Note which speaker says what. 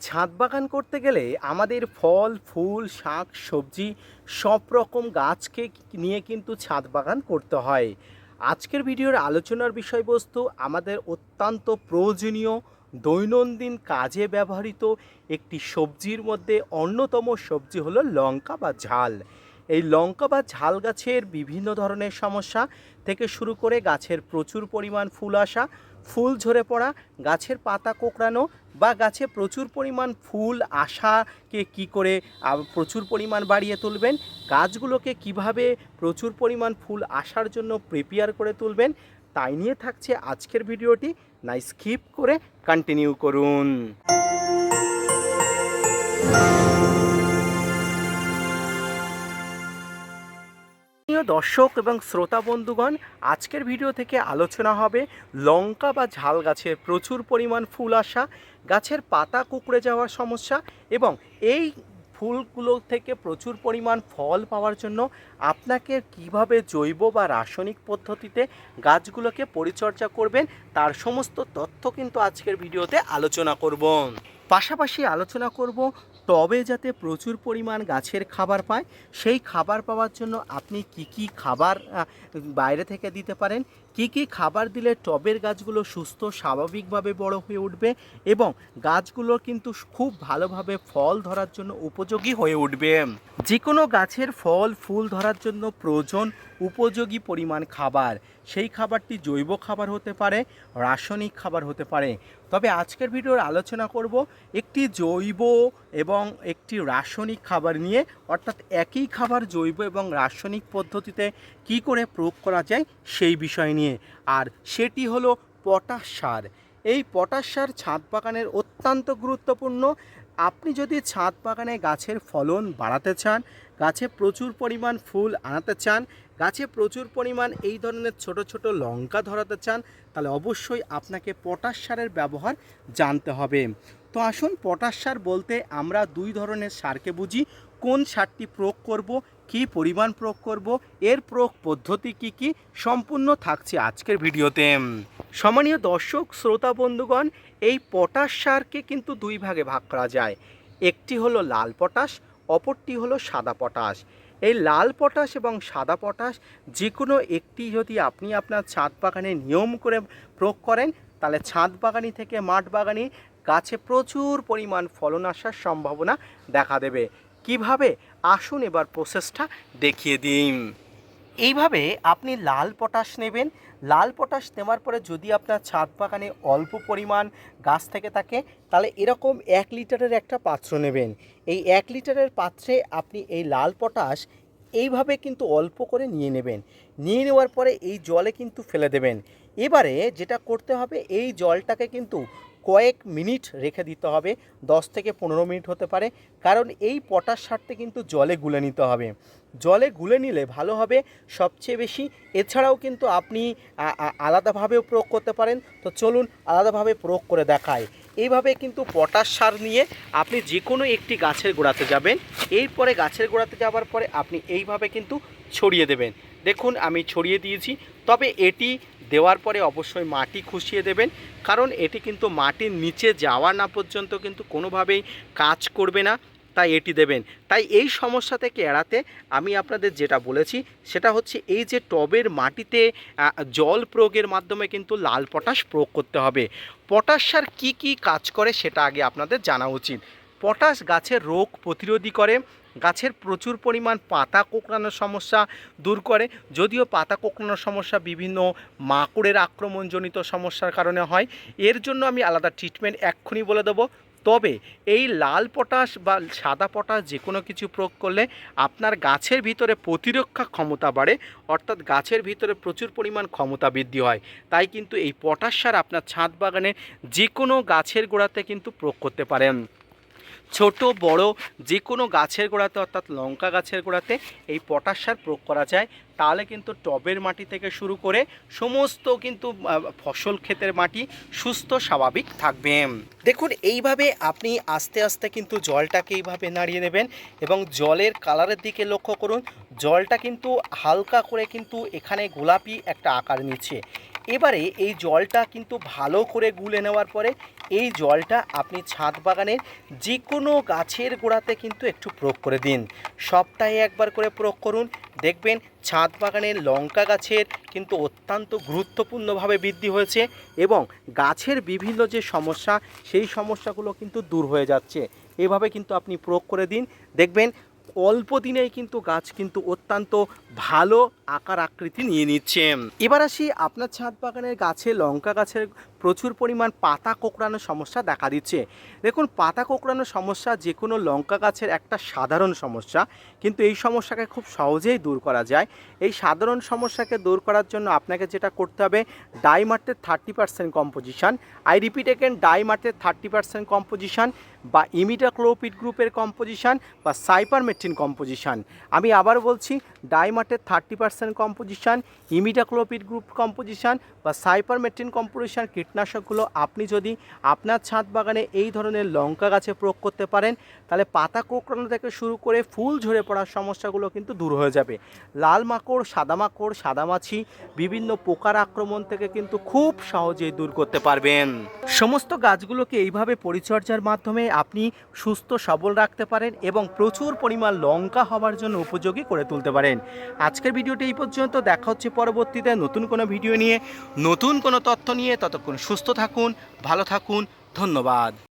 Speaker 1: ছাদ বাগান করতে গেলে আমাদের ফল, ফুল, শাক, সবজি সব রকম গাছকে নিয়ে কিন্তু ছাদ বাগান করতে হয়। আজকের ভিডিওর আলোচনার বিষয়বস্তু আমাদের অত্যন্ত প্রয়োজনীয়, দৈনন্দিন কাজে ব্যবহৃত একটি সবজির মধ্যে অন্যতম সবজি হলো লঙ্কা বা ঝাল। এই লঙ্কা বা ঝাল গাছের বিভিন্ন ধরনের সমস্যা থেকে শুরু করে গাছের প্রচুর পরিমাণ ফুল আসা, ফুল ঝরে পড়া, গাছের পাতা কোঁকড়ানো বা গাছে প্রচুর পরিমাণ ফুল আসাকে কি করে প্রচুর পরিমাণ বাড়িয়ে তুলবেন, গাছগুলোকে কীভাবে প্রচুর পরিমাণ ফুল আসার জন্য প্রিপেয়ার করে তুলবেন, তাই নিয়ে থাকছে আজকের ভিডিওটি। না স্কিপ করে কন্টিনিউ করুন। প্রিয় দর্শক এবং শ্রোতা বন্ধুগণ, আজকের ভিডিও থেকে আলোচনা হবে লঙ্কা বা ঝাল গাছের প্রচুর পরিমাণ ফুল আসা, গাছের পাতা কুকড়ে যাওয়ার সমস্যা এবং এই ফুলগুলো থেকে প্রচুর পরিমাণ ফল পাওয়ার জন্য আপনাকে কীভাবে জৈব বা রাসায়নিক পদ্ধতিতে গাছগুলোকে পরিচর্যা করবেন, তার সমস্ত তথ্য কিন্তু আজকের ভিডিওতে আলোচনা করব। পাশাপাশি আলোচনা করব টবে যাতে প্রচুর পরিমাণ গাছের খাবার পায়, সেই খাবার পাওয়ার জন্য আপনি কি কি খাবার বাইরে থেকে দিতে পারেন? কি কি খাবার দিলে টবের গাছগুলো সুস্থ, স্বাভাবিকভাবে বড় হয়ে উঠবে এবং গাছগুলো কিন্তু খুব ভালোভাবে ফল ধরার জন্য উপযোগী হয়ে উঠবে? যে কোনো গাছের ফল, ফুল ধরার জন্য প্রয়োজন উপযোগী পরিমাণ খাবার। সেই খাবারটি জৈব খাবার হতে পারে, রাসায়নিক খাবার হতে পারে। তবে আজকের ভিডিওর আলোচনা করব একটি জৈব এবং একটি রাসায়নিক খাবার নিয়ে, অর্থাৎ একই খাবার জৈব এবং রাসায়নিক পদ্ধতিতে কি করে প্রয়োগ করা যায় সেই বিষয় নিয়ে। আর সেটি হলো পটাশ সার। এই পটাশ সার ছাদ বাগানের অত্যন্ত গুরুত্বপূর্ণ। আপনি যদি ছাদ বাগানে গাছের ফলন বাড়াতে চান, গাছে প্রচুর পরিমাণ ফুল আনাতে চান গাছে প্রচুর পরিমাণ এই ধরনের ছোট ছোট লঙ্কা ধরাতে চান, তাহলে অবশ্যই আপনাকে পটাশ সারের ব্যবহার জানতে হবে। তো আসুন পটাশ সার বলতে আমরা দুই ধরনের সারকে বুঝি, কোন সারটি প্রয়োগ করব, কী পরিমাণ প্রয়োগ করব, এর প্রয়োগ পদ্ধতি কি কি, সম্পূর্ণ থাকছে আজকের ভিডিওতে। সম্মানীয় দর্শক, শ্রোতা, বন্ধুগণ, এই পটাশ সারকে কিন্তু দুই ভাগে ভাগ করা যায়। একটি হলো লাল পটাশ, অপরটি হলো সাদা পটাশ। এই লাল পটাশ এবং সাদা পটাশ যে কোনো একটি যদি আপনি আপনার ছাদ বাগানে নিয়ম করে প্রয়োগ করেন, তাহলে ছাদ বাগানি থেকে মাঠ বাগানি গাছে প্রচুর পরিমাণ ফলন আসার সম্ভাবনা দেখা দেবে। কীভাবে? আসুন এবার প্রসেসটা দেখিয়ে দিন এইভাবে আপনি লাল পটাশ নেবেন। লাল পটাশ নেওয়ার পরে যদি আপনার ছাদ বাগানে অল্প পরিমাণ গাছ থেকে থাকে, তাহলে এরকম এক লিটারের একটা পাত্র নেবেন। এই এক লিটারের পাত্রে আপনি এই লাল পটাশ এইভাবে কিন্তু অল্প করে নিয়ে নেবেন। নিয়ে নেওয়ার পরে এই জলে কিন্তু ফেলে দেবেন। এবারে যেটা করতে হবে, এই জলটাকে কিন্তু কয়েক মিনিট রেখে দিতে হবে, দশ থেকে পনেরো মিনিট হতে পারে, কারণ এই পটাশ সারটা কিন্তু জলে গুলে নিতে হবে। জলে গুলে নিলে ভালো হবে সবচেয়ে বেশি, এছাড়াও কিন্তু আপনি আলাদাভাবেও প্রয়োগ করতে পারেন। তো চলুন আলাদাভাবে প্রয়োগ করে দেখায় এইভাবে কিন্তু পটাশ সার নিয়ে আপনি যে কোনো একটি গাছের গোড়াতে যাবেন, এরপরে গাছের গোড়াতে যাওয়ার পরে আপনি এইভাবে কিন্তু ছড়িয়ে দেবেন। দেখুন, আমি ছড়িয়ে দিয়েছি, তবে এটি দেওয়ার পরে অবশ্যই মাটি খুশিয়ে দেবেন। কারণ এটি কিন্তু মাটির নিচে যাওয়া না পর্যন্ত কিন্তু কোনোভাবেই কাজ করবে না, তাই এটি দেবেন। তাই এই সমস্যা থেকে এড়াতে আমি আপনাদের যেটা বলেছি, সেটা হচ্ছে এই যে টবের মাটিতে জল প্রয়োগের মাধ্যমে কিন্তু লাল পটাশ প্রয়োগ করতে হবে। পটাশ সার কী কী কাজ করে সেটা আগে আপনাদের জানা উচিত। পটাশ গাছের রোগ প্রতিরোধী করে গাছের প্রচুর পরিমাণ পাতা কোঁকড়ানোর সমস্যা দূর করে, যদিও পাতা কোঁকড়ানোর সমস্যা বিভিন্ন মাকড়ের আক্রমণজনিত সমস্যার কারণে হয়। এর জন্য আমি আলাদা ট্রিটমেন্ট এক্ষুনি বলে দেবো। তবে এই লাল পটাশ বা সাদা পটাশ যে কোনো কিছু প্রয়োগ করলে আপনার গাছের ভিতরে প্রতিরক্ষা ক্ষমতা বাড়ে, অর্থাৎ গাছের ভিতরে প্রচুর পরিমাণ ক্ষমতা বৃদ্ধি হয়। তাই কিন্তু এই পটাশ সার আপনার ছাদ বাগানে যে কোনো গাছের গোড়াতে কিন্তু প্রয়োগ করতে পারেন। ছোট, বড় যে কোনো গাছের গোড়াতে, অর্থাৎ লঙ্কা গাছের গোড়াতে এই পটাশ সার প্রয়োগ করা যায়। তাহলে কিন্তু টবের মাটি থেকে শুরু করে সমস্ত কিন্তু ফসল ক্ষেতের মাটি সুস্থ, স্বাভাবিক থাকবে। দেখুন, এইভাবে আপনি আস্তে আস্তে কিন্তু জলটাকে এইভাবে নাড়িয়ে নেবেন এবং জলের কালারের দিকে লক্ষ্য করুন। জলটা কিন্তু হালকা করে কিন্তু এখানে গোলাপি একটা আকার নিচ্ছে। এবারে এই জলটা কিন্তু ভালো করে গুলে নেওয়ার পরে এই জলটা আপনি ছাদ বাগানের যে কোনো গাছের গোড়াতে কিন্তু একটু প্রয়োগ করে দিন। সপ্তাহে একবার করে প্রয়োগ করুন। দেখবেন ছাদ বাগানের লঙ্কা গাছের কিন্তু অত্যন্ত গুরুত্বপূর্ণভাবে বৃদ্ধি হয়েছে এবং গাছের বিভিন্ন যে সমস্যা, সেই সমস্যাগুলো কিন্তু দূর হয়ে যাচ্ছে। এভাবে কিন্তু আপনি প্রয়োগ করে দিন। দেখবেন অল্প দিনেই কিন্তু গাছ কিন্তু অত্যন্ত ভালো আকার আকৃতি নিয়ে নিচ্ছে। এবার আসি আপনার ছাদ বাগানের গাছে লঙ্কা গাছের প্রচুর পরিমাণ পাতা কোঁকড়ানোর সমস্যা দেখা দিচ্ছে। দেখুন, পাতা কোঁকড়ানোর সমস্যা যে কোনো লঙ্কা গাছের একটা সাধারণ সমস্যা, কিন্তু এই সমস্যাকে খুব সহজেই দূর করা যায়। এই সাধারণ সমস্যাকে দূর করার জন্য আপনাকে যেটা করতে হবে, ডাইমার্টের thirty percent composition. I repeat again ডাইমার্টের thirty percent composition. বা ইমিটাক্লোপিড গ্রুপের কম্পোজিশান বা সাইপারমেট্রিন কম্পোজিশান। আমি আবার বলছি ডাইমার্টের thirty percent composition imidacloprid group composition বা সাইপারমেট্রিন কম্পোজিশান কীটনাশকগুলো আপনি যদি আপনার ছাদ বাগানে এই ধরনের লঙ্কা গাছে প্রয়োগ করতে পারেন, তাহলে পাতা কোঁকড়ানো থেকে শুরু করে ফুল ঝরে পড়ার সমস্যাগুলো কিন্তু দূর হয়ে যাবে। লাল মাকড়, সাদা মাকড় সাদামাছি বিভিন্ন পোকার আক্রমণ থেকে কিন্তু খুব সহজেই দূর করতে পারবেন। সমস্ত গাছগুলোকে এইভাবে পরিচর্যার মাধ্যমে আপনি সুস্থ সবল রাখতে পারেন এবং প্রচুর পরিমাণ লঙ্কা হওয়ার জন্য উপযোগী করে তুলতে পারেন আজকের ভিডিওটি এই পর্যন্ত। দেখা হচ্ছে পরবর্তীতে নতুন কোনো ভিডিও নিয়ে। নতুন কোনো তথ্য নিয়ে। ততক্ষণ সুস্থ থাকুন, ভালো থাকুন। ধন্যবাদ।